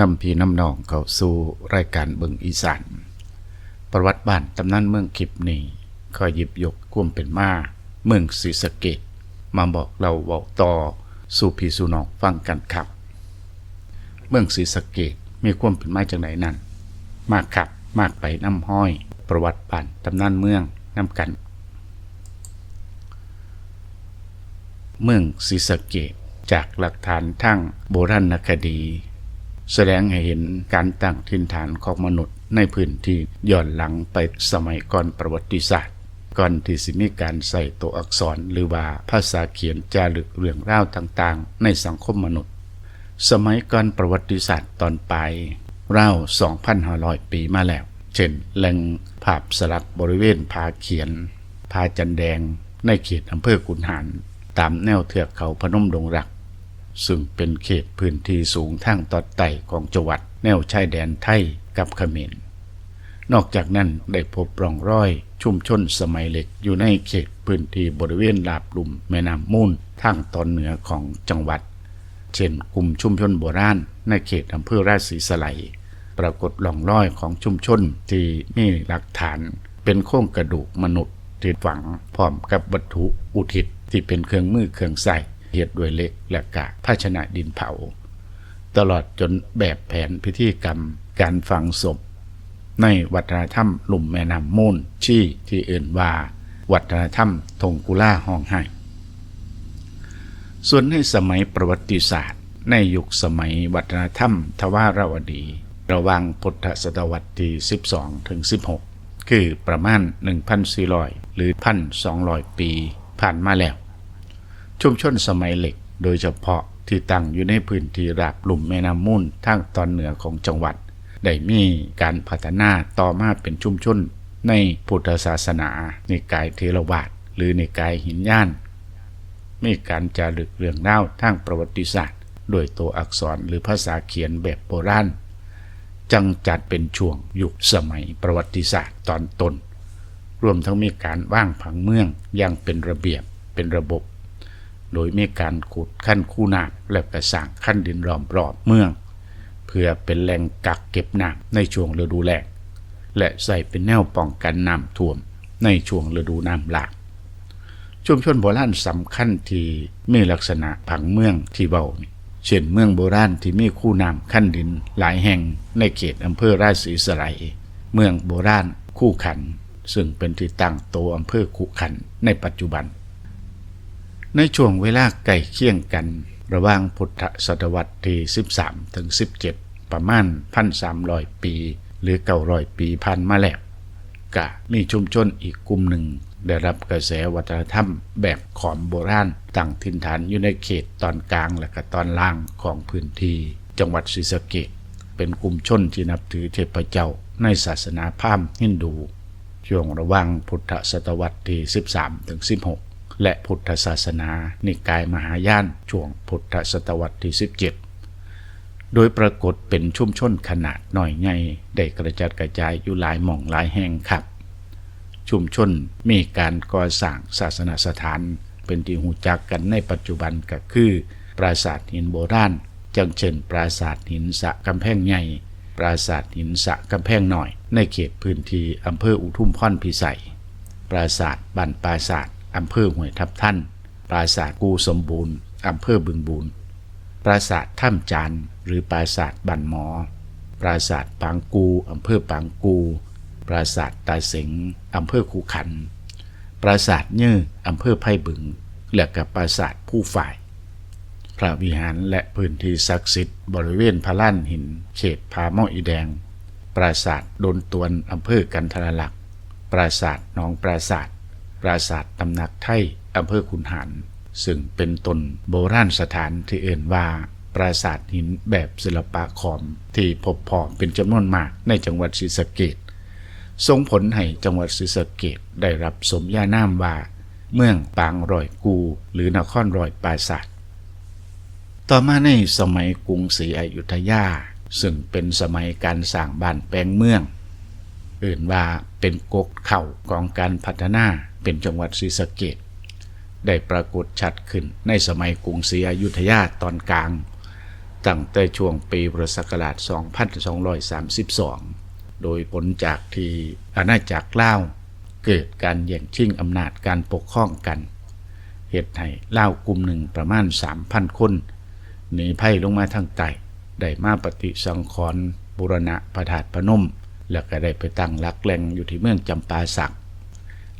นำพี่น้ำนองเข้าสู่รายการเบิงอีสานประวัติบ้านตำนานเมืองคลิปนี้ขอหยิบยกความเป็นมาเมืองศรีสะเกดมาบอกเราเว้าต่อสู่พี่สู่น้องฟังกันครับ เมืองศรีสะเกดมีความเป็นมาจากไหนนั้นมากครับมากไปน้ำห้อย ประวัติบ้านตำนานเมืองน้ำกัน เมืองศรีสะเกดจากหลักฐานทั้งโบราณคดี แสดงให้เห็นการตั้งถิ่นฐานของมนุษย์ในพื้นที่ย้อนหลังไปสมัยก่อนประวัติศาสตร์ ก่อนที่สิมีการใส่ตัวอักษรหรือว่าภาษาเขียนจารึกเรื่องราวต่างๆ ในสังคมมนุษย์ สมัยก่อนประวัติศาสตร์ตอนปลายราว2,500 ปีมาแล้ว เช่นแหล่งภาพสลักบริเวณผาเขียนผาจันแดงในเขตอำเภอขุนหารตามแนวเทือกเขาพนมดงรัก ซึ่งเป็นเขตพื้นที่สูงทางตอนใต้ของจังหวัดแนวชายแดนไทยกับเขมร นอกจากนั้นได้พบร่องรอย ชุมชนสมัยเหล็กอยู่ในเขตพื้นที่บริเวณลาบลุ่มแม่น้ำมูลทางตอนเหนือของจังหวัด เช่นกลุ่มชุมชนโบราณในเขตอำเภอราชสีสไลปรากฏร่องรอยของชุมชนที่มีหลักฐาน เป็นโครงกระดูกมนุษย์ที่ฝังพร้อมกับวัตถุอุทิศที่เป็นเครื่องมือเครื่องใส่ เหตุด้วยเล็กและกากภาชนะดินเผา ตลอดจนแบบแผนพิธีกรรมการฝังศพ ในวัฒนธรรมลุ่มแม่น้ำมูลชี่ที่เอื่นว่า วัฒนธรรมทงกุล่าห้องไห้ส่วนในสมัยประวัติศาสตร์ ในยุคสมัยวัฒนธรรม ทวารวดี ระว่างพุทธศตวรรษที่ 12 ถึง 16 คือประมาณ 1,400 หรือ 1,200 ปีผ่านมาแล้ว ชุมชนสมัยเหล็ก โดยเฉพาะที่ตั้งอยู่ในพื้นที่ราบลุ่มแม่น้ำมูลทางตอนเหนือของจังหวัด ได้มีการพัฒนาต่อมาเป็นชุมชนในพุทธศาสนาในกายเทรวาสหรือในกายหินย่าน มีการจารึกเรื่องเล่าทางประวัติศาสตร์ โดยตัวอักษรหรือภาษาเขียนแบบโบราณจังจัดเป็นช่วงยุคสมัยประวัติศาสตร์ตอนต้นรวมทั้งมีการว่างผังเมืองอย่างเป็นระเบียบเป็นระบบ โดยมีการขุดขั้นคูน้ำและกระสางขั้นดินรอมรอบเมือง เพื่อเป็นแหล่งกักเก็บน้ำในช่วงฤดูแล้งและใส่เป็นแนวป้องกันน้ำท่วมในช่วงฤดูน้ำหลากชุมชนโบราณสำคัญที่มีลักษณะผังเมืองที่เบาเช่นเมืองโบราณที่มีคู่น้ำขั้นดินหลายแห่งในเขตอำเภอราชสีสไลเมืองโบราณคู่ขัน ซึ่งเป็นที่ตั้งโตวอำเภอคู่ขันในปัจจุบัน ในช่วงเวลาใกล้เคียงกัน ระหว่างพุทธศตวรรษที่ 13 ถึง 17 ประมาณ 1,300 ปี หรือ900ปีผ่านมาแล้วกะมีชุมชนอีกกลุ่มหนึ่ง ได้รับกระแสวัฒนธรรมแบบขอมโบราณตั้งถิ่นฐานอยู่ในเขตตอนกลางและก็ตอนล่างของพื้นที่จังหวัดศรีสะเกษเป็นกลุ่มชนที่นับถือเทพเจ้าในศาสนาพราหมณ์ฮินดู ช่วงระหว่างพุทธศตวรรษที่ 13 ถึง 16 และพุทธศาสนา นิกายมหายานช่วงพุทธศตวรรษที่ 17 โดยปรากฏเป็นชุมชนขนาดหน่อยใหญ่ได้กระจัดกระจายอยู่หลายหม่องหลายแห่งครับ ชุมชนมีการก่อสร้างศาสนสถาน เป็นที่หูจักกันในปัจจุบันก็คือ ปราสาทหินโบราณจังเช่นปราสาทหินสะกำแพงใหญ่ปราสาทหินสะกำแพงหน่อย ในเขตพื้นที่อำเภออุทุมพรพิสัย ปราสาทบันปราสาท อำเภอห้วยทับท่าน ปราสาทกูสมบูรณ์อำเภอบึงบูรณ์ปราสาทถ้ำจานหรือปราสาทบันหมอ ปราสาทปางกูอำเภอปางกู ปราสาทตาเสงอำเภอคูขัน ปราสาทเยื่ออำเภอไผ่บึง และกับปราสาทผู้ฝ่าย พระวิหารและพื้นที่ศักดิ์สิทธิ์บริเวณพระล้านหิน เขตพาหม้ออีแดง ปราสาทโดนตวนอำเภอกันทรลักษณ์ปราสาทหนองปราสาท ปราสาทตำหนักไทยอำเภอขุนหารซึ่งเป็นตนโบราณสถานที่เอ่นว่า ปราสาทหินแบบศิลปะขอม ที่พบพอเป็นจำนวนมากในจังหวัดศรีสะเกษส่งผลให้จังหวัดศรีสะเกษได้รับสมญานามว่า เมืองปางรอยกู หรือนครรอยปราสาทต่อมาในสมัยกรุงศรีอยุธยา ซึ่งเป็นสมัยการสร้างบ้านแปลงเมือง เอื่นว่าเป็นกกเข่าของการพัฒนา เป็นจังหวัดศรีสะเกษได้ปรากฏชัดขึ้นในสมัยกรุงศรีอยุธยาตอนกลาง ตั้งแต่ช่วงปีพุทธศักราช 2232 โดยผลจากที่อาณาจักรเล่าเกิดการแย่งชิงอำนาจการปกครองกัน เหตุให้เล่ากลุ่มหนึ่งประมาณ 3,000 คนหนีภัยลงมาทางใต้ได้มาปฏิสังขรณ์บุรณะพระธาตุพนม แล้วก็ได้ไปตั้งหลักแหล่งอยู่ที่เมืองจำปาสัก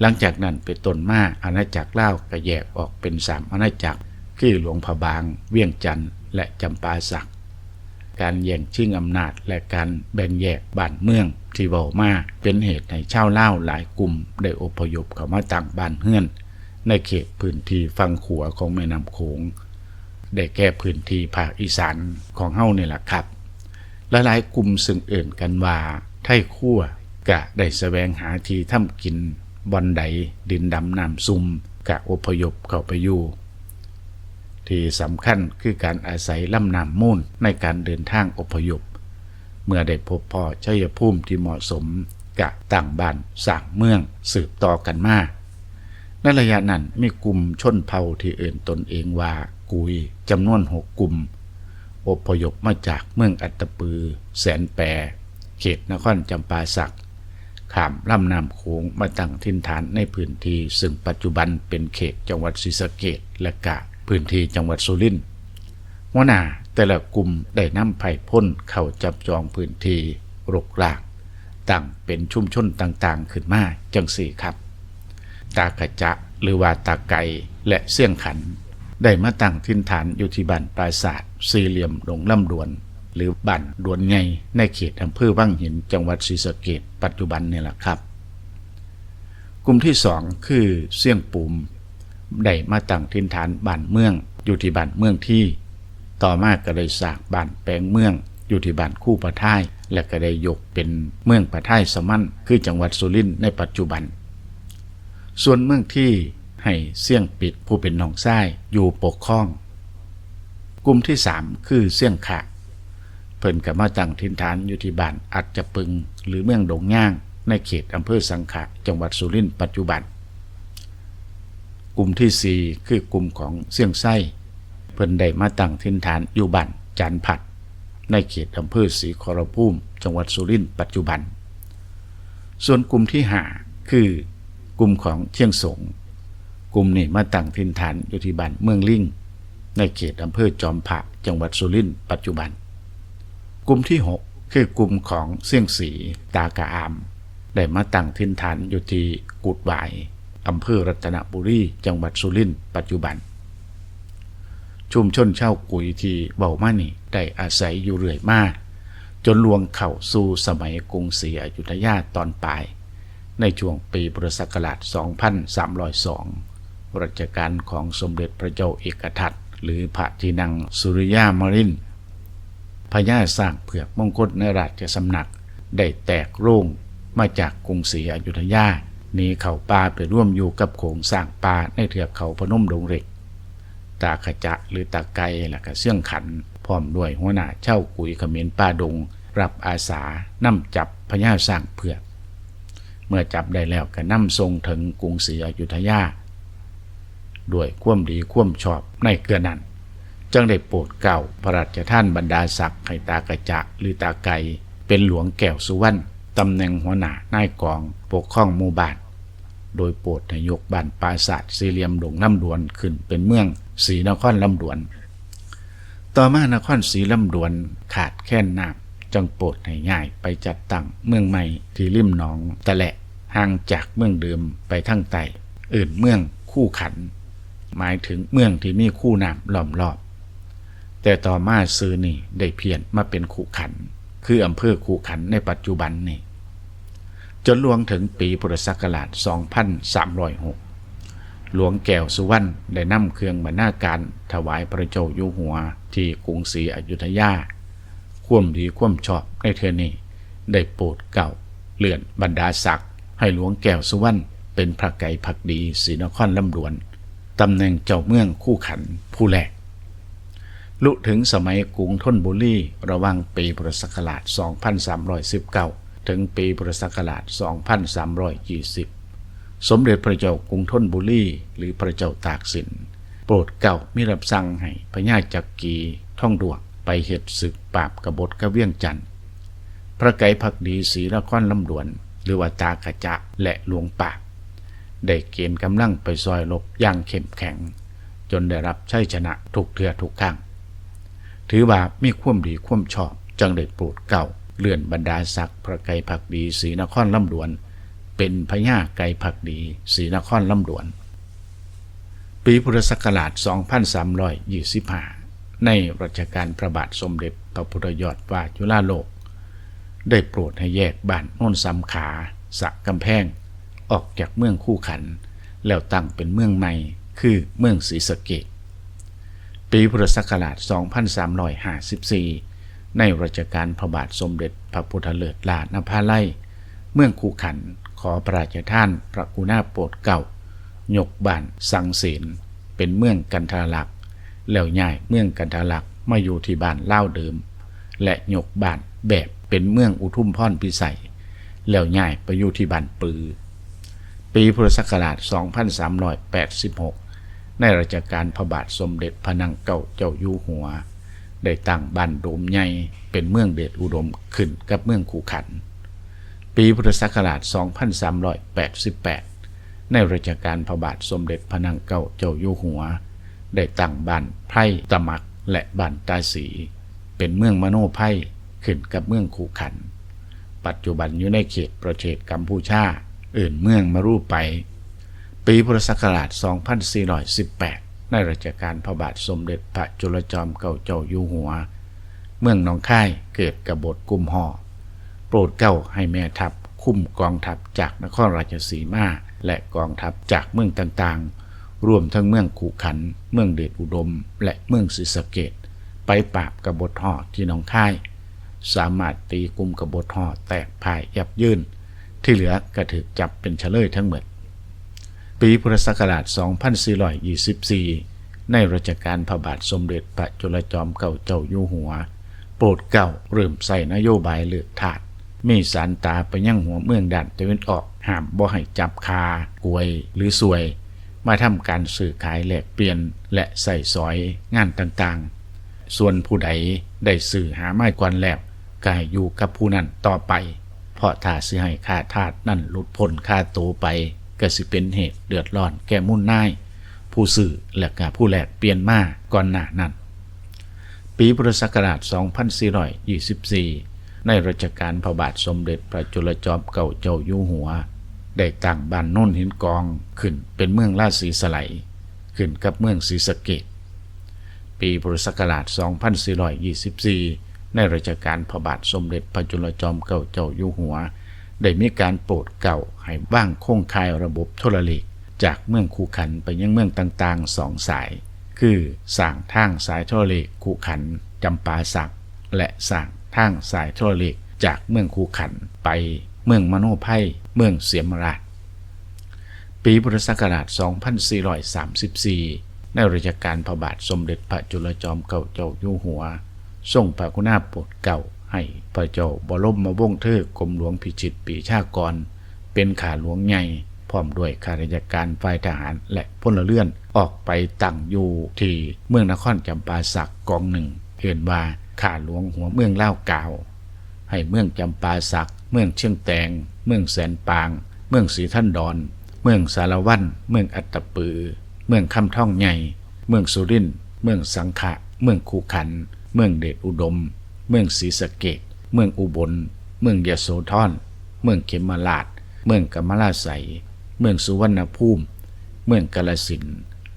หลังจากนั้นเป็นต้นมาอาณาจักรล่าวก็แยกออกเป็นสามอาณาจักร คือหลวงพะบาง เวียงจันทร์และจำปาสัก การแย่งชิงอำนาจและการแบ่งแยกบ้านเมืองที่เบามาเป็นเหตุให้ชาวเล่าหลายกลุ่ม ได้อพยพเข้ามาตั้งบ้านเฮือน ในเขตพื้นที่ฝั่งขัวของแม่น้ำโขงได้แก้พื้นที่ภาคอีสานของเฮ้านี่แหละครับและหลายกลุ่มซึ่งเอื่นกันว่า ไทยคั่วกะได้แสวงหาที่ทำกิน บอนใดดินดำน้ำซุ่มกะอพยพเข้าไปอยู่ ที่สำคัญคือการอาศัยลำน้ำมูลในการเดินทางอพยพ เมื่อได้พบพ่อชัยภูมิที่เหมาะสมกะต่างบ้านสร้างเมืองสืบต่อกันมาในระยะนั้นมีกลุ่มชนเผ่าที่เอื่นตนเองว่ากุยจำนวนหกกลุ่ม อพยพมาจากเมืองอัตตปือ แสนแปร เขตนครจำปาสัก ข้ามลำน้ำโขงมาตั้งถิ่นฐานในพื้นที่ ซึ่งปัจจุบันเป็นเขตจังหวัดศรีสะเกษและกะพื้นที่จังหวัดสุรินทร์หัวหน้าแต่ละกลุ่มได้นำไผ่พ่นเข้าจับจองพื้นที่รกรากตั้งเป็นชุมชนต่างๆ ขึ้นมาจังสี่ครับ ตากระจะหรือว่าตาไก่และเสี่ยงขัน ได้มาตั้งถิ่นฐานอยู่ที่บ้านปราศาสตร์สี่เหลี่ยมหลงลำดวน หรือบ้านดวนไงในเขตอำเภอวังหินจังหวัดศรีสะเกษปัจจุบันนี่แหละครับ กลุ่มที่สองคือเสี่ยงปูมได้มาตั้งถิ่นฐานบ้านเมือง อยู่ที่บ้านเมืองที่ ต่อมาก็ได้สร้างบ้านแปลงเมือง อยู่ที่บ้านคู่ประท่ายและก็ได้ยกเป็นเมืองประท่ายสมั่นคือจังหวัดสุรินทร์ในปัจจุบัน ส่วนเมืองที่ให้เสี่ยงปิดผู้เป็นน้องชายอยู่ปกครอง กลุ่มที่สามคือเสี่ยงขะ เพิ่นกับมาตั้งถิ่นฐานอยู่ที่บ้านอัจจะปึง หรือเมืองดงย่าง ในเขตอำเภอสังขะจังหวัดสุรินทร์ปัจจุบัน กลุ่มที่สี่คือกลุ่มของเสี่ยงไส้เพิ่นได้มาตั้งถิ่นฐานอยู่บ้านจันผัด ในเขตอำเภอศรีขอรภูมิจังหวัดสุรินทร์ปัจจุบัน ส่วนกลุ่มที่ห้าคือกลุ่มของเชียงสงกลุ่มนี้มาตั้งถิ่นฐานอยู่ที่บ้านเมืองลิงในเขตอำเภอจอมผะจังหวัดสุรินทร์ปัจจุบัน กลุ่มที่ 6 คือกลุ่มของเสี่ยงสีตากะอาม ได้มาตั้งถิ่นฐานอยู่ที่กุดหวายอำเภอรัตนบุรีจังหวัดสุรินทร์ปัจจุบัน ชุมชนเช่ากุยที่เบามานี่ได้อาศัยอยู่เรื่อยมาจนลวงเข้าสู่สมัยกรุงศรีอยุธยาตอนปลาย ในช่วงปีพุทธศักราช 2302 รัชกาลของสมเด็จพระเจ้าเอกทัตหรือพระที่นั่งสุริยามรินทร์ พญาสร้างเผือกมงคลในราชสำนัก ได้แตกโร่งมาจากกรุงศรีอยุธยาหนีเข้าป่าไปร่วมอยู่กับโขงสร้างป่าในเทือกเขาพนมดงเหล็ก ตาขจะหรือตาไกและก็เสื่องขัน พร้อมด้วยหัวหน้าเช่ากุยเขมรป่าดง รับอาสานำจับพญาสร้างเผือก เมื่อจับได้แล้วก็นำทรงถึงกรุงศรีอยุธยาด้วยความดีความชอบในเกือนั้น จึงได้โปรดเก่าพระราชท่านบรรดาศักดิ์ให้ตากระจะหรือตาไกเป็นหลวงแก้วสุวรรณตำแหน่งหัวหน้านายกองปกครองหมู่บ้าน โดยโปรดให้ยกบ้านปราสาทสี่เหลี่ยมดงลำดวนขึ้นเป็นเมืองศรีนครลำดวน ต่อมานครศรีลำดวนขาดแค่นน้ำจึงโปรดให้ง่ายไปจัดตั้งเมืองใหม่ที่ริมหนองตะแหละห่างจากเมืองเดิมไปทางใต้อื่นเมืองคู่ขัน หมายถึงเมืองที่มีคู่น้ำล้อมรอบ แต่ต่อมาซื้อนี่ได้เพี้ยนมาเป็นคู่ขัน คืออำเภอคู่ขันในปัจจุบันนี่จนลวงถึงปีพุทธศักราช 2306 หลวงแก้วสุวรรณได้นำเครื่องบรรณาการถวายพระเจ้าอยู่หัวที่กรุงศรีอยุธยาควมดีควมชอบในเทอนี้ได้โปรดเก่าเลื่อนบรรดาศักดิ์ให้หลวงแก้วสุวรรณเป็นพระไก่ผักดีศรีนครลำดวนตำแหน่งเจ้าเมืองคู่ขันผู้แรก ลุถึงสมัยกรุงธนบุรีระหว่างปีพุทธศักราช 2319 ถึงปีพุทธศักราช 2320 สมเด็จพระเจ้ากรุงธนบุรีหรือพระเจ้าตากสิน โปรดเก่ามิรับสั่งให้พญาจักรีท่องดวงไปเหตุศึกปราบกบฏกระเวียงจันทร์พระไกรพักดีศรีนครลำดวน หรือว่าตากระจะและหลวงปากได้เกณฑ์กำลังไปซอยลบอย่างเข้มแข็ง จนได้รับชัยชนะทุกเทือทุกครั้ง ถือว่ามีความดีความชอบ จังได้โปรดเก่าเลื่อนบรรดาศักดิ์พระไกรพักดีศรีนครลำดวน เป็นพญาไกรพักดีศรีนครลำดวน ปีพุทธศักราช 2325 ในรัชกาลพระบาทสมเด็จพระพุทธยอดฟ้าจุฬาโลก ได้โปรดให้แยกบ้านโน่นสำขาสะกำแพง ออกจากเมืองคู่ขัน แล้วตั้งเป็นเมืองใหม่คือเมืองศรีสะเกษ ปีพุทธศักราช 2354 ในรัชกาลพระบาทสมเด็จพระพุทธเลิศลานภาไลเมืองคู่ขันขอพระราชทานพระกุณาโปรดเก่า ยกบ้านสังเสนเป็นเมืองกันทรลักษ์แล้วย้ายเมืองกันทรลักษ์มาอยู่ที่บ้านเล่าเดิม และยกบ้านแบบเป็นเมืองอุทุมพรพิสัย แล้วย้ายไปอยู่ที่บ้านปือ ปีพุทธศักราช 2386 ในรัชกาลพระบาทสมเด็จพระนางเก่าเจ้าอยู่หัว ได้ตั้งบ้านโดมใหญ่เป็นเมืองเดชอุดมขึ้นกับเมืองคูขัน ปีพุทธศักราช 2388 ในรัชกาลพระบาทสมเด็จพระนางเก่าเจ้าอยู่หัว ได้ตั้งบ้านไพร่ตะมักและบ้านตาสี เป็นเมืองมโนไพร่ขึ้นกับเมืองคูขัน ปัจจุบันอยู่ในเขตประเทศกัมพูชา อื่นเมืองมารูปไป ปีพุทธศักราช 2418 ในรัชกาลพระบาทสมเด็จพระจุลจอมเก่าเจ้าอยู่หัว เมืองหนองค่ายเกิดกบฏกุมห่อโปรดเก้าให้แม่ทัพคุ้มกองทัพจากนครราชสีมาและกองทัพจากเมืองต่างๆ รวมทั้งเมืองขุขัน เมืองเดชอุดม และเมืองศรีสะเกดไปปราบกบฏห่อที่หนองค่าย สามารถตีกลุ่มกบฏห่อแตกพ่ายยับยื่นที่เหลือกระถึกจับเป็นเฉลยทั้งหมด ปีพุทธศักราช 2424 ในรัชกาลพระบาทสมเด็จพระจุลจอมเก่าเจ้าอยู่หัว โปรดเก่าเริ่มใส่นโยบายเลือกทาสมีสารตาไปยังหัวเมืองด่านตะวันออกห้ามบ่ให้จับคากวยหรือสวย มาทำการสื่อขายแลกเปลี่ยนและใส่สอยงานต่างๆ ส่วนผู้ใดได้สื่อหาไม้กวนแล้วก็ให้อยู่กับผู้นั้นต่อไป เพราะถ้าซื้อให้ค่าทาสนั่นหลุดพ้นค่าโตวไป ก็สิเป็นเหตุเดือดร้อนแก่มุ่นนาย ผู้สื่อและก็ผู้แลกเปลี่ยนมาก่อนหน้านั้น ปีพุทธศักราช 2424 ในรัชกาลพระบาทสมเด็จพระจุลจอมเก่าเจ้าอยู่หัว ได้ตั้งบ้านน่นหินกองขึ้นเป็นเมืองราชสีสไลขึ้นกับเมืองศรีสะเกดปีพุทธศักราช 2424 ในรัชกาลพระบาทสมเด็จพระจุลจอมเก่าเจ้าอยู่หัว ได้มีการโปรดเก่าให้บ้างคงคายระบบโทรเลขจากเมืองคูขันไปยังเมืองต่างๆสองสาย คือสร้างทางสายโทรเลขคูขันจำปาสัก และสร้างทางสายโทรเลขจากเมืองคูขันไปเมืองมโนไพเมืองเสียมราช ปีพุทธศักราช 2434 ในรัชกาลพระบาทสมเด็จพระจุลจอมเก่าเจ้าอยู่หัว ทรงพระกุณาโปรดเก่า ให้พระเจ้าบรมมวงเทอกรมหลวงพิจิตรปีชากร เป็นขาหลวงใหญ่พร้อมด้วยข้าราชการฝ่ายทหารและพลเรือนออกไปตั้งอยู่ที่เมืองนครจำปาสักกองหนึ่งเห็นว่าข้าหลวงหัวเมืองเล่าวกาว ให้เมืองจำปาสัก เมืองเชียงแตง เมืองแสนปาง เมืองศรีท่านดอน เมืองสารวัน เมืองอัตตปือ เมืองคำท่องใหญ่ เมืองสุรินทร์เมืองสังขะ เมืองคูขัน เมืองเดชอุดม เมืองศรีสะเกดเมืองอุบล เมืองยโสธร เมืองเขมราช เมืองกมลาไสเมืองสุวรรณภูมิ เมืองกาลสิน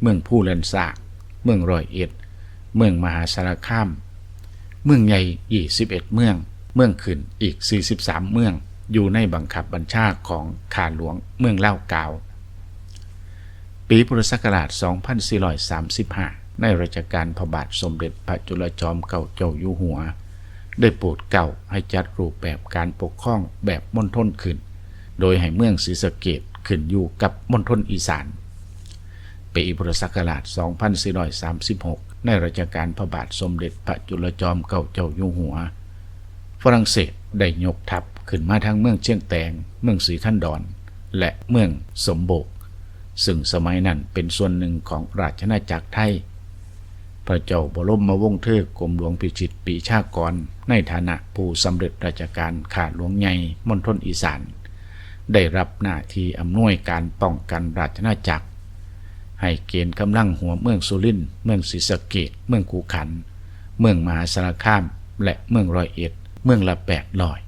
เมืองผู้เลนสาก เมืองร้อยเอ็ด เมืองมหาสารคาม เมืองใหญ่ยี่สิบเอ็ดเมือง เมืองขึ้นอีก 43 เมือง อยู่ในบังคับบัญชาของข้าหลวงเมืองเล่ากาว ปีพุทธศักราช 2435 ในรัชกาลพระบาทสมเด็จพระจุลจอมเก่าเจ้าอยู่หัว ได้โปรดเก่าให้จัดรูปแบบการปกครองแบบมณฑลขึ้น โดยให้เมืองศรีสะเกดขึ้นอยู่กับมณฑลอีสาน ปีพุทธศักราช 2436 ในรัชกาลพระบาทสมเด็จพระจุลจอมเก่าเจ้าอยู่หัว ฝรั่งเศสได้ยกทัพขึ้นมาทางเมืองเชียงแตง เมืองศรีท่านดอน และเมืองสมโบก ซึ่งสมัยนั้นเป็นส่วนหนึ่งของราชนาจักรไทย พระเจ้าบรมมาวงเทอกกรมหลวงพิจิตปีชากร ในฐานะผู้สำเร็จราชการขาหลวงใหญ่มณฑลอีสาน ได้รับหน้าที่อำนวยการป้องกันราชนาจักร ให้เกณฑ์กำลังหัวเมืองสุรินทร์เมืองศรีสะเกดเมืองคูขัน เมืองมหาสารคาม และเมืองร้อยเอ็ด เมืองละแปดลอย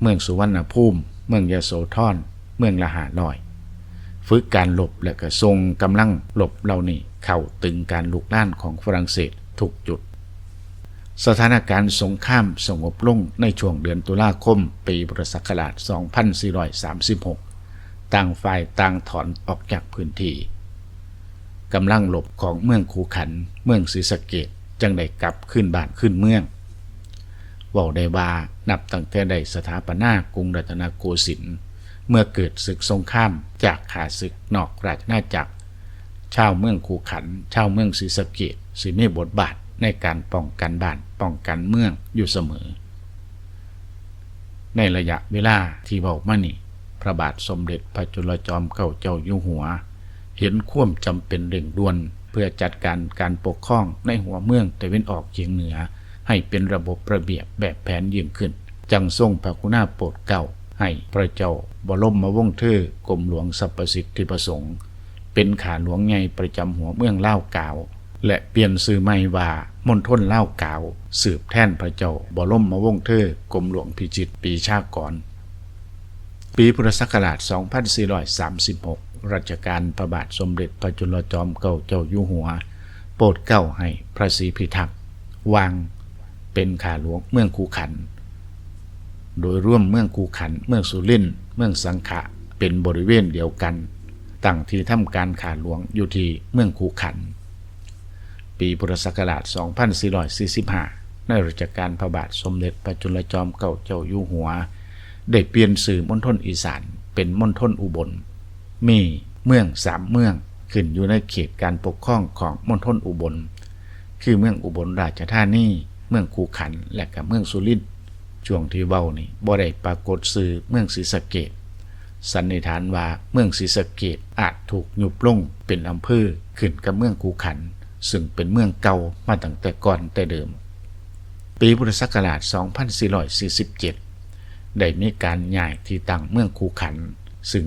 เมืองสุวรรณภูมิ เมืองยโสธรเมืองละหาลอย ฝึกการหลบและก็ทรงกำลังหลบเหล่านี้ เข้าตึงการลุกล่านของฝรั่งเศสทุกจุด สถานการณ์สงครามสงบลงในช่วงเดือนตุลาคม ปีพุทธศักราช 2436 ต่างฝ่ายต่างถอนออกจากพื้นที่กำลังหลบของเมืองคูขัน เมืองศรีสะเกดจังได้กลับขึ้นบ้านขึ้นเมืองว่าได้ว่านับตั้งแต่ได้สถาปนากรุงรัตนโกสินทร์เมื่อเกิดศึกสงครามจากขาศึกนอกราชนาจักร ชาวเมืองคูขัน ชาวเมืองศรีสะเกดสิมีบทบาทในการป้องกันบ้านป้องกันเมืองอยู่เสมอ ในระยะเวลาที่บอกมานี่ พระบาทสมเด็จพระจุลจอมเกล้าเจ้าอยู่หัว เห็นควมจำเป็นเร่งด่วน เพื่อจัดการการปกครองในหัวเมืองตะวันออกเฉียงเหนือ ให้เป็นระบบระเบียบแบบแผนยิ่งขึ้น จังทรงพระกุณาโปรดเกล้าให้พระเจ้าบรมมวงเธอกรมหลวงสรรพสิทธิประสงค์ เป็นขาหลวงใหญ่ประจำหัวเมืองเล่าวกาว และเปลี่ยนชื่อใหม่ว่ามณฑลเล่าวกาว สืบแท่นพระเจ้าบรมมวงเธอกรมหลวงพิจิตรปีชากรปีพุทธศักราช 2436 รัชกาลพระบาทสมเด็จพระจุลจอมเกล้าเจ้าอยู่หัว โปรดเกล้าให้พระศรีพิทักษ์วางเป็นขาหลวงเมืองคูขัน โดยร่วมเมืองคูขัน เมืองสุรินเมืองสังขะ เป็นบริเวณเดียวกัน ตั้งที่ทำการขาหลวงอยู่ที่เมืองคูขัน ปีพุทธศักราช 2445 ในรัชกาลพระบาทสมเด็จพระจุลจอมเกล้าเจ้าอยู่หัว ได้เปลี่ยนสื่อมณฑลอีสานเป็นมณฑลอุบล มีเมืองสามเมืองขึ้นอยู่ในเขตการปกครองของมณฑลอุบล คือเมืองอุบลราชธานี เมืองคูขัน และกับเมืองสุรินทร์ช่วงที่เว้านี่บ่ได้ปรากฏสื่อเมืองศรีสะเกด สันนิษฐานว่าเมืองศรีสะเกดอาจถูกยุบลงเป็นอำเภอขึ้นกับเมืองคูขัน ซึ่งเป็นเมืองเก่ามาตั้งแต่ก่อนแต่เดิม ปีพุทธศักราช 2447 ได้มีการย้ายที่ตั้งเมืองคูขัน ซึ่ง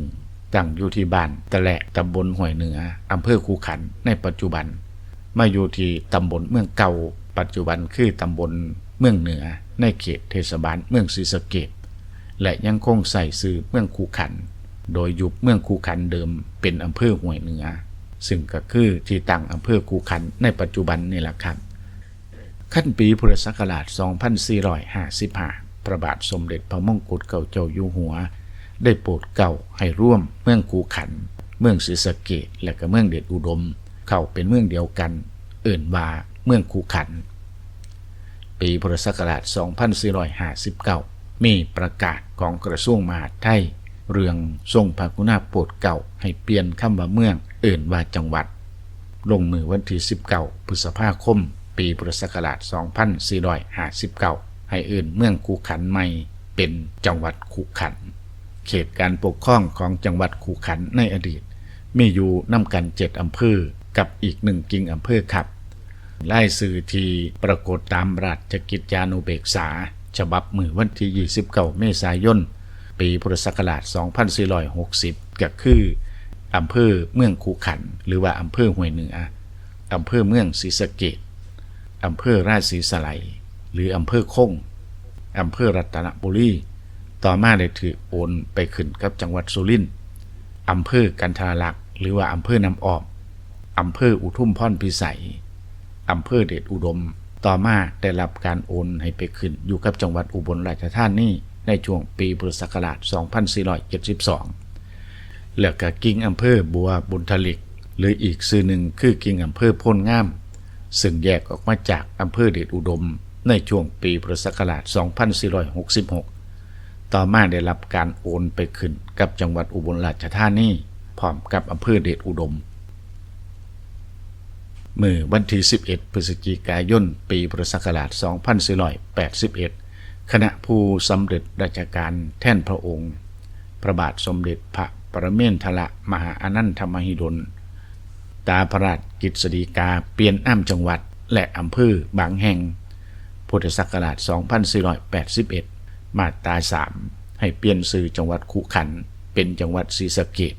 ตั้งอยู่ที่บ้านตะแหละตำบลห้วยเหนืออำเภอคูขันในปัจจุบัน มาอยู่ที่ตำบลเมืองเก่า ปัจจุบันคือตำบลเมืองเหนือในเขตเทศบาลเมืองศรีสะเกด และยังคงใส่ซื้อเมืองคูขัน โดยยุบเมืองคูขันเดิมเป็นอำเภอห้วยเหนือ ซึ่งก็คือที่ตั้งอำเภอคูขันในปัจจุบันนี่แหละครับ ขั้นปีพุทธศักราช 2455 พระบาทสมเด็จพระมงกุฎเกล้าเจ้าอยู่หัว ได้โปรดเกล้าให้ร่วมเมืองคูขัน เมืองศรีสะเกดและก็เมืองเดชอุดม เข้าเป็นเมืองเดียวกัน เอื่นว่าเมืองคูขัน ปีพุทธศักราช 2459 มีประกาศของกระทรวงมหาดไทย เรื่องทรงพระกุณาโปรดเกล้าให้เปลี่ยนคำว่าเมืองเอื่นว่าจังหวัด ลงมือวันที่19พฤษภาคม ปีพุทธศักราช 2459 ให้เอื่นเมืองคูขันใหม่เป็นจังหวัดคูขัน เขตการปกครองของจังหวัดคูขันในอดีต มีอยู่นำกันเจ็ดอำเภอกับอีกหนึ่งกิ่งอำเภอครับไล่สื่อที่ปรากฏตามราชกิจจานุเบกษา ฉบับมือวันที่29เมษายน ปีพุทธศักราช 2460 ก็คืออำเภอเมืองคูขัน หรือว่าอำเภอห้วยเหนืออำเภอเมืองศรีสะเกดอำเภอราชสีสไลยหรืออำเภอคงอำเภอรัตนบุรีต่อมาได้ถือโอนไปขึ้นกับจังหวัดสุรินทร์อำเภอกันทาลักษ์หรือว่าอำเภอนำออมอำเภออุทุมพรพิสัยอำเภอเดชอุดม ต่อมาได้รับการโอนให้ไปขึ้นอยู่กับจังหวัดอุบลราชธานีในช่วงปีพุทธศักราช 2472 แล้วก็กิ่งอำเภอบัวบุญทลิก หรืออีกซื่อหนึ่งคือกิ่งอำเภอพ้นงาม ซึ่งแยกออกมาจากอำเภอเดชอุดม ในช่วงปีพุทธศักราช 2466 ต่อมาได้รับการโอนไปขึ้นกับจังหวัดอุบลราชธานีพร้อมกับอำเภอเดชอุดม มือวันที่ 11 พฤศจิกายน ปีพุทธศักราช 2481 คณะผู้สำเร็จราชการแท่นพระองค์ พระบาทสมเด็จพระปรเมนทละมหาอนันทมหิดล ตาพระราชกิจสฎีกาเปลี่ยนอ้าจังหวัด และอำเภอบางแห่ง พุทธศักราช 2481 มาตรา3ให้เปลี่ยนชื่อจังหวัดขุขันเป็นจังหวัดศรีสะเกษ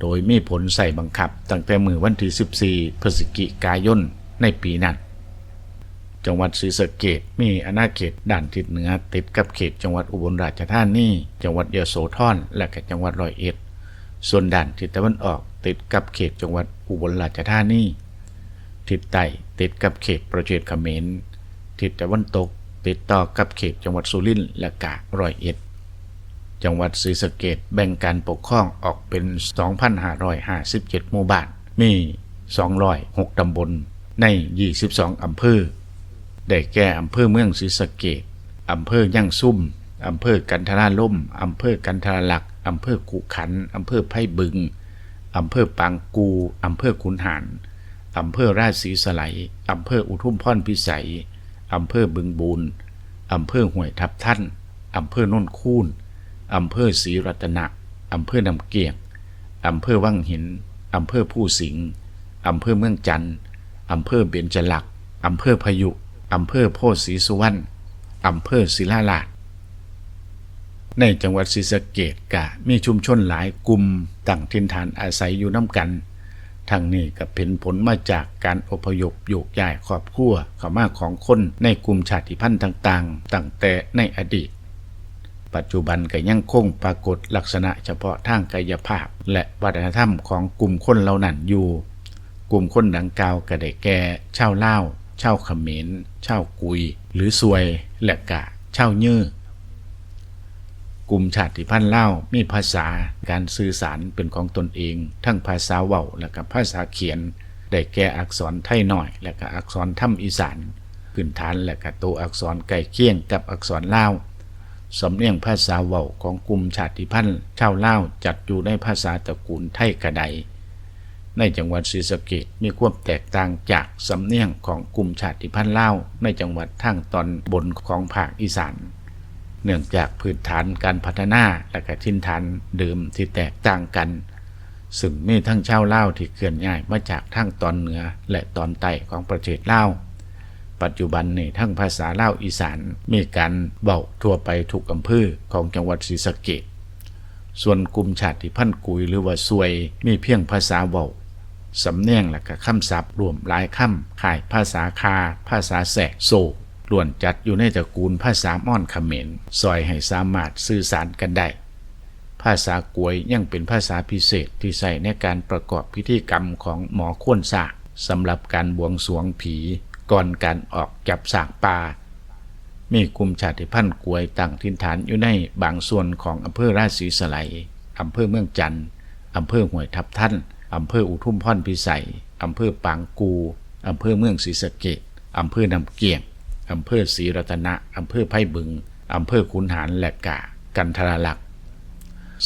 โดยมีผลใส่บังคับตั้งแต่มือวันที่ 14 พฤศจิกายนในปีนั้น จังหวัดศรีสะเกษมีอาณาเขตด้านทิศเหนือติดกับเขตจังหวัดอุบลราชธานี จังหวัดยโสธร และก็จังหวัดร้อยเอ็ด ส่วนด้านทิศตะวันออกติดกับเขตจังหวัดอุบลราชธานี ทิศใต้ติดกับเขตประเทศเขมร ทิศตะวันตกติดต่อกับเขตจังหวัดสุรินทร์และกะร้อยเอ็ด จังหวัดศรีสะเกษแบ่งการปกครองออกเป็น 2,557 หมู่บ้าน มี 206 ตำบล ใน 22 อำเภอ ได้แก่อำเภอเมืองศรีสะเกษอำเภอย่างซุ่ม อำเภอกันทราล่ม อำเภอกันทราลัก อำเภอกุขัน อำเภอไผ่บึง อำเภอปางกู อำเภอขุนหารอำเภอราชสีสไลอำเภออุทุมพรพิสัย อำเภอบึงบูนอำเภอห้วยทับท่าน อำเภอน่นคูน อำเภอศรีรัตนะอำเภอนำเกียงอำเภอวังหินอำเภอผู้สิงห์อำเภอเมืองจันทน์อำเภอเบญจลักษ์อำเภอพยุอำเภอโพธิ์ศรีสุวรรณอำเภอศิลาลาดในจังหวัดศรีสะเกษกะมีชุมชนหลายกลุ่มตั้งถิ่นฐานอาศัยอยู่น้ำกันทั้งนี้ก็เป็นผลมาจากการอพยพโยกย้ายครอบครัวเข้ามาของคนในกลุ่มชาติพันธุ์ต่างๆ ตั้งแต่ในอดีต ปัจจุบันก็ยังคงปรากฏลักษณะเฉพาะทางกายภาพ และวัฒนธรรมของกลุ่มคนเหล่านั้นอยู่ กลุ่มคนดังกล่าวก็ได้แก่ชาวลาชาวเขมรชาวกุย หรือซวย และกะชาวเยื่อกลุ่มชาติพันธุ์เล่ามีภาษาการสื่อสารเป็นของตนเอง ทั้งภาษาเว้าและก็ภาษาเขียน ได้แก่อักษรไทยน้อย และก็อักษรถ้ำอีสานพื้นฐานและก็ตัวอักษรใกล้เคียงกับอักษรเล่า สำเนียงภาษาเว้าของกลุ่มชาติพันธุ์ชาวลาวจัดอยู่ในภาษาตระกูลไทยกระไดในจังหวัดศรีสะเกษมีความแตกต่างจากสำเนียงของกลุ่มชาติพันธุ์ลาวในจังหวัดทางตอนบนของภาคอีสาน เนื่องจากพื้นฐานการพัฒนาและก็ทินฐานเดิมที่แตกต่างกัน ซึ่งมีทั้งชาวลาวที่เคลื่อนย้ายมาจากทางตอนเหนือและตอนใต้ของประเทศลาว ปัจจุบันนี่ทั้งภาษาเล่าอีสานมีการเบาทั่วไปทุกอำเภอของจังหวัดศรีสะเกษส่วนกลุ่มชาติพันธุ์กุยหรือว่าซวยมีเพียงภาษาเว้าสำเนียงและก็คำศัพท์รวมหลายคำข่ายภาษาคา ภาษาแสกโซล้วนจัดอยู่ในตระกูลภาษาม่อนเขมรซอยให้สามารถสื่อสารกันได้ ภาษากวยยังเป็นภาษาพิเศษที่ใช้ในการประกอบพิธีกรรมของหมอข้นสากสำหรับการบวงสรวงผี ก่อนการออกจับสากป่ามีกลุ่มชาติพันธุ์กวยตั้งถิ่นฐานอยู่ในบางส่วนของอำเภอราชสีสไลยอำเภอเมืองจันทน์อำเภอห้วยทับท่านอำเภออุทุมพรพิสัยอำเภอปางกูอำเภอเมืองศรีสะเกษอำเภอนำเกียงอำเภอศรีรัตนะอำเภอไผ่บึงอำเภอขุนหารและกะกันทราลักษณ์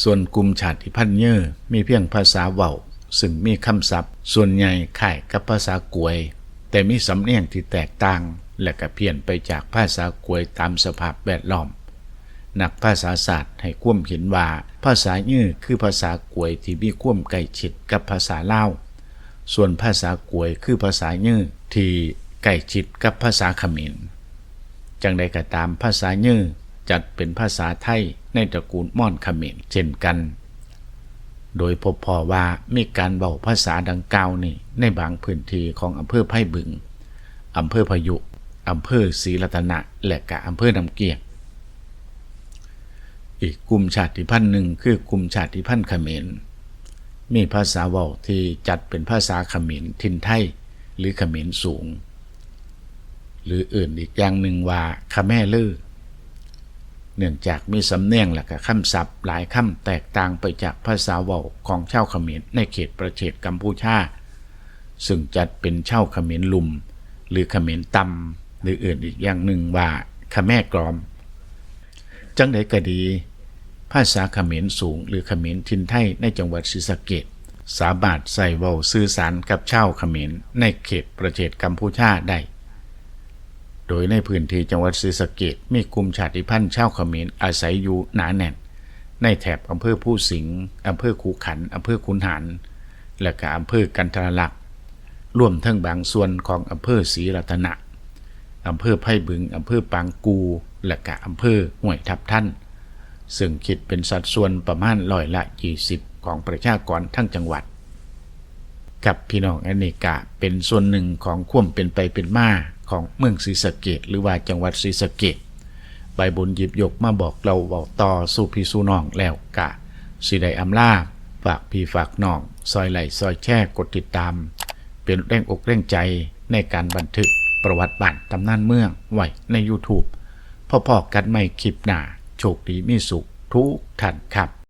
ส่วนกลุ่มชาติพันธุ์เยอมีเพียงภาษาเว้าซึ่งมีคำศัพท์ ส่วนใหญ่ข่ายกับภาษากวย แต่มีสำเนียงที่แตกต่าง และก็เพี้ยนไปจากภาษากวยตามสภาพแวดล้อม นักภาษาศาสตร์ให้ความเห็นว่า ภาษายื้อคือภาษากวยที่มีความใกล้ชิดกับภาษาเล่าส่วนภาษากวยคือภาษายื้อที่ใกล้ชิดกับภาษาเขมรจังใดก็ตามภาษายื้อจัดเป็นภาษาไทยในตระกูลม่อนเขมรเช่นกัน โดยพบพอว่ามีการเบาภาษาดังกล่าวนี่ในบางพื้นที่ของอำเภอไผ่บึง อำเภอพายุ อำเภอศรีรัตนะ และกะอำเภอนำเกียงอีกกลุ่มชาติพันธุ์หนึ่งคือกลุ่มชาติพันธุ์เขมร มีภาษาเว้าที่จัดเป็นภาษาเขมรทินไทย หรือเขมรสูง หรืออื่นอีกอย่างหนึ่งว่าขแม่ลือ เนื่องจากมีสำเนียงและก็คำศัพท์ หลายคำแตกต่างไปจากภาษาเว้าของชาวเขมรในเขตประเทศกัมพูชา ซึ่งจัดเป็นชาวเขมรลุม หรือเขมรตำหรืออื่นอีกอย่างหนึ่งว่าขแม่กรอม จังใดก็ดี ภาษาเขมรสูง หรือเขมรทินไทยในจังหวัดศรีสะเกษสามารถใส่เว้าสื่อสารกับชาวเขมรในเขตประเทศกัมพูชาได้ โดยในพื้นที่จังหวัดศรีสะเกษมีกลุ่มชาติพันธุ์ชาวเขมรอาศัยอยู่หนาแน่น ในแถบอำเภอผู้สิงห์อำเภอคูขันอำเภอขุนหารและก็อำเภอกันทรลักษ์รวมทั้งบางส่วนของอำเภอศรีรัตนะอำเภอไผ่บึงอำเภอปางกู และกะอำเภอห้วยทับท่าน ซึ่งคิดเป็นสัดส่วนประมาณร้อยละ 20 ของประชากรทั้งจังหวัดกับพี่น้องอันกะเป็นส่วนหนึ่งของความเป็นไปเป็นมา ของเมืองศรีสะเกดหรือว่าจังหวัดศรีสะเกดใบบุญหยิบยกมาบอกเราบอกต่อสู่พี่สู่น้องแล้วกะสิได้อำลาฝากพี่ฝากน้อง ซอยไหลซอยแช่กดติดตาม เป็นแรงอกแรงใจในการบันทึกประวัติบ้านตำนานเมืองไว้ใน YouTube พอๆกันไม่คลิปหนาโชคดีมีสุขทุกท่านครับ